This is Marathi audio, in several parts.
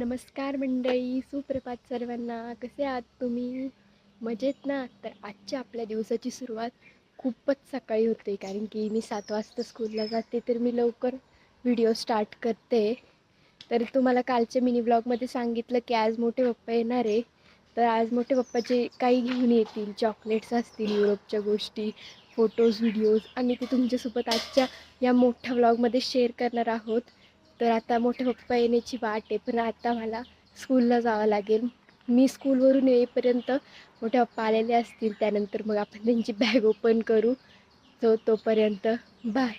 नमस्कार मंडळी सुप्रभात सर्वांना. कसे आहात तुम्ही? मजेत ना? तर आजच्या आपल्या दिवसाची सुरुवात खूपच सकाळी होते कारण की मी सात वाजता स्कूलला जाते तर मी लवकर व्हिडिओ स्टार्ट करते. तर तुम्हाला कालच्या मिनी ब्लॉगमध्ये सांगितलं की आज मोठे पप्पा येणार आहे. तर आज मोठे पप्पा जे काही घेऊन येतील चॉकलेट्स असतील युरोपच्या गोष्टी फोटोज व्हिडिओज आणि ते तुमच्यासोबत आजच्या या मोठ्या व्लॉगमध्ये शेअर करणार आहोत. तर आता मोठे पप्पा येण्याची वाट आहे पण आता मला स्कूलला जावं लागेल. मी स्कूलवरून येईपर्यंत मोठे पप्पा आलेले असतील त्यानंतर मग आपण त्यांची बॅग ओपन करू. तो तोपर्यंत बाय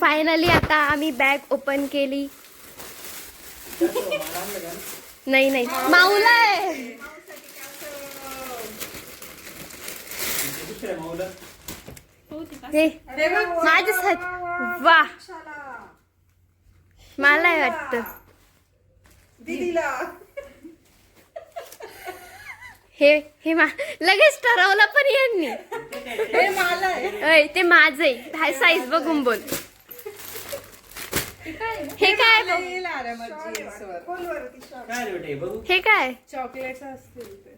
फायनली आता आम्ही बॅग ओपन केली. नाही नाही. माऊला आहे. माझ्यासाठी वा. मला वाटतं. हे हे मा लगेच ठरवलं पण यांनी. ते माझं आहे. हाय साईज बघून बोल. हे काय? मला येईल आरामात जीन्सवर. काय रे बेटे बघू? हे काय? चॉकलेट्स असतील ते.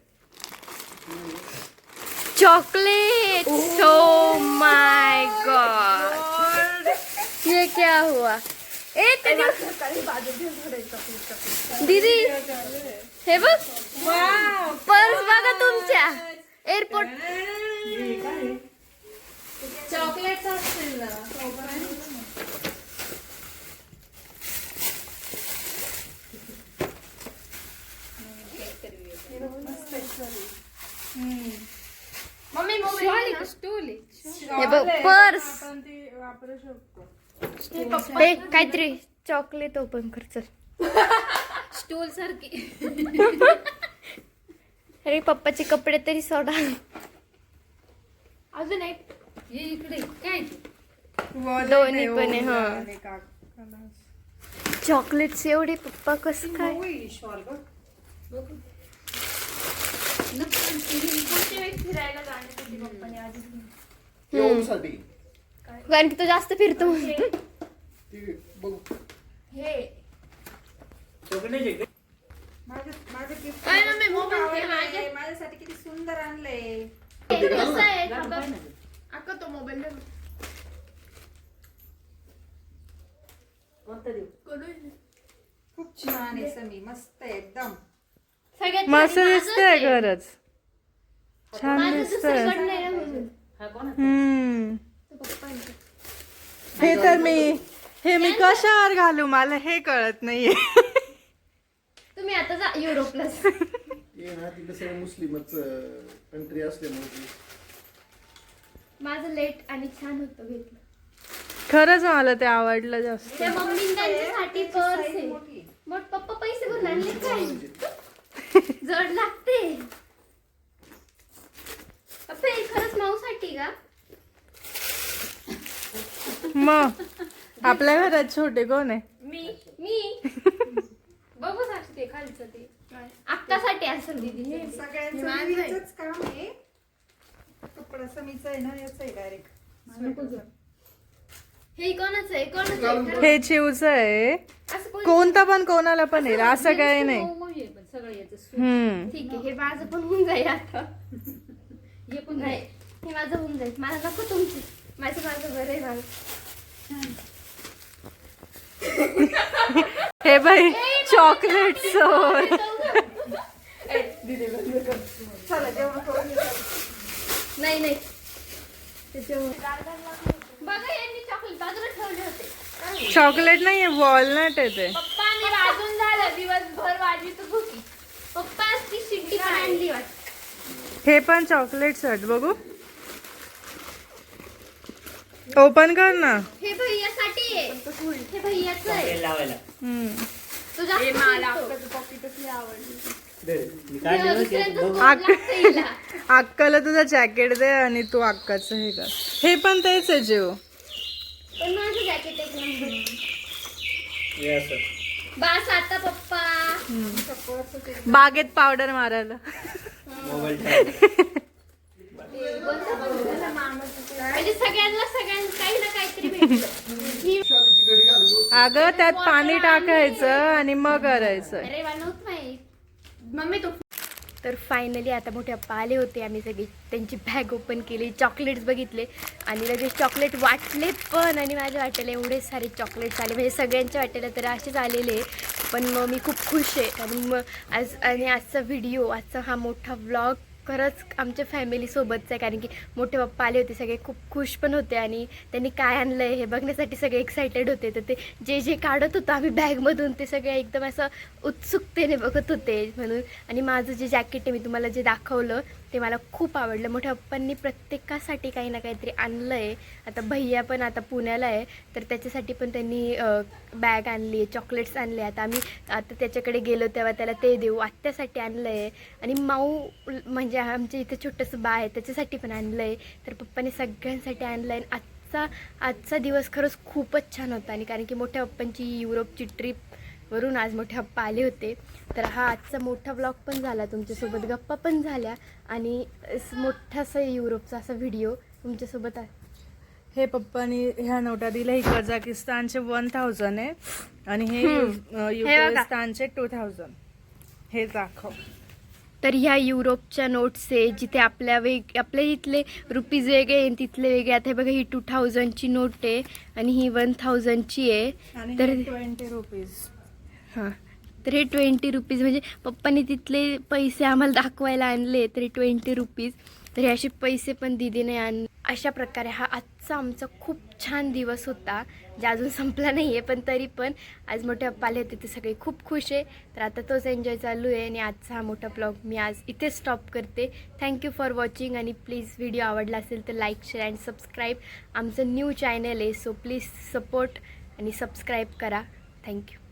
चॉकलेट सो माय गॉड ये क्या हुआ? ए ते दिवस- सकाळी बाजू घेऊन चॉकलेट चॉकलेट दीदी हे बघ. पर्स बघा तुमच्या. एअरपोर्ट चॉकलेट्स असतील ना. मम्मी स्टूल हे बघ पर्स. आपण ती वापरू शकतो. हे काहीतरी चॉकलेट ओपन कर चल. स्टूल सारखी. अरे पप्पाचे कपडे तरी सोडा. अजून एक. हे इकडे काय दोन्ही आहे, पण आहे, हो. चॉकलेट्स एवढे पप्पा कसं काय? बघ. बघू. येऊसाठी कारण की तो जास्त फिरतो. ती बघू. हे चॉकलेट आहे माझं माझं gift काय ना मी खूप मोबाईल माझ्यासाठी किती सुंदर आणलंय. कसं आहे? अक्का तो मोबाईल दे ना. कडू खूप छान आहे समी. मस्त एकदम. सगळ्यात मस्त भारी माझंच दिसतंय आहे. खरंच छान माझं दिसतंय. दुसरीकडनं नाही. ना म्हणून. हम्म. तो पप्पांचं. हे तर मी हे मी कशावर घालू? मला हे कळत नाहीये. तुम्ही आता जा युरोपला ये ना तिकडे सगळं मुस्लिमच कंट्री असल्यामुळे. माझं लेट आणि छान होतं घेतलं खरंच मला ते आवडलं जास्त. त्या मम्मी त्यांच्यासाठी पर्स आहे. मोठी मग पप्पा पैसे भरून आणले काय? जड लागते. पप्पा खरंच माऊसाठी का? मग आपल्या घरात छोटे कोण आहे? मी मी. बघू साक्षी ते खालचं ते. अक्कासाठी असेल दीदी हे. सगळ्यांचं काम आहे. कपडा समीचा आहे ना याच आहे डायरेक्ट हे कोणाचं आहे? कोणाचं आहे? हे चिवच आहे. असं कोण कोणता पण कोणाला पण येईल असं काही नाही. सगळं याचं ठीक आहे हे माझं पण होऊन जाईल आता. हे पण नाही हे माझं होऊन जाईल. मला नको तुमची. माझं माझं बरं आहे मला हे बाई चॉकलेट सोर. नाही नाही. त्याच्यामुळे बघा यांनी चॉकलेट बाजूला ठेवले होते. चॉकलेट नाहीये वॉलनट आहे ते. पप्पा मी वाजून झालं. दिवसभर पप्पा ती पण आणली हे पण चॉकलेट आहेत बघू. ओपन कर ना. हे भैयासाठी आहे. हे भैयाचं आहे. तेल लावायला. हम्म. तो जास्त मला फिरतो. अक्काचं पॉकेटच लय आवडली. दे, मी तेव्हा काढले दुसऱ्यांचं बघ. झोप लागतं हिला. अक्काला तुझं जॅकेट दे आणि तू अक्काचं हे कर. हे पण तेच आहे जीव. पण माझं जॅकेट एक नंबर बस आता पप्पा आमचा पर्स ते बागेत पावडर मारायला. म्हणजे अगं त्यात पाणी टाकायचं आणि मग करायचं. मम्मी तू तर फायनली आता मोठे अप्पा आले होते आम्ही सगळी. त्यांची बॅग ओपन केली चॉकलेट्स बघितले. आणि लगेच चॉकलेट वाटले पण आणि माझ्या वाटेला एवढे सारे चॉकलेट्स आले. म्हणजे सगळ्यांच्या वाटेला तर असेच आलेले. पण मग मी खूप खुश आहे. आणि मग आज आणि आजचा व्हिडिओ आजचा हा मोठा व्लॉग खरंच आमच्या फॅमिलीसोबतचं आहे कारण की मोठे पप्पा आले होते सगळे खूप खुश पण होते आणि त्यांनी काय आणलं आहे हे बघण्यासाठी सगळे एक्सायटेड होते. तर ते जे जे काढत होतं आम्ही बॅगमधून ते सगळे एकदम असं उत्सुकतेने बघत होते म्हणून. आणि माझं जे जॅकेट आहे मी तुम्हाला जे दाखवलं ते मला खूप आवडलं. मोठ्या पप्पांनी प्रत्येकासाठी काही ना काहीतरी आणलं आहे आता भैया पण आता पुण्याला आहे तर त्याच्यासाठी पण त्यांनी बॅग आणली आहे चॉकलेट्स आणले. आता आम्ही आता त्याच्याकडे गेलो तेव्हा त्याला ते देऊ. आत्यासाठी आणलं आहे आणि माऊ म्हणजे आमच्या इथे छोटंसं बा आहे त्याच्यासाठी पण आणलं आहे तर पप्पाने सगळ्यांसाठी आणलं आहे आणि आजचा आजचा दिवस खरंच खूपच छान होता. आणि कारण की मोठ्या पप्पांची युरोपची ट्रिप वरून आज मोठे पप्पा आले होते. तर हा आजचा मोठा ब्लॉग पण झाला तुमच्यासोबत गप्पा पण झाल्या आणि मोठासा युरोपचा असा व्हिडिओ तुमच्यासोबत आ- हे पप्पानी ह्या नोटा दिल्या ही कझाकिस्तानचे वन थाउजंड आहे. आणि हे बघा. युरोस्तानचे टू थाउजंड हे दाखव. तर ह्या युरोपच्या नोट्स आहे जिथे आपल्या वेग आपल्या इथले रुपीज वेगळे आणि तिथले वेगळे. आता हे बघा ही टू थाउजंडची नोट आहे आणि ही वन थाउजंडची आहे. तर ट्वेंटी रुपीज हां. तर हे ट्वेंटी रुपीज म्हणजे पप्पाने तिथले पैसे आम्हाला दाखवायला आणले तर हे ट्वेंटी रुपीज तर हे असे पैसे पण दिदीने आण अशा प्रकारे हा आजचा आमचा खूप छान दिवस होता जे अजून संपला नाही आहे पण तरी पण आज मोठे पप्पा आले होते ते सगळे खूप खुश आहे. तर आता तोच एन्जॉय चालू आहे आणि आजचा हा मोठा ब्लॉग मी आज इथे स्टॉप करते. थँक्यू फॉर वॉचिंग आणि प्लीज व्हिडिओ आवडला असेल तर लाईक शेअर अँड सबस्क्राईब आमचं न्यू चॅनल आहे सो प्लीज सपोर्ट आणि सबस्क्राईब करा. Thank you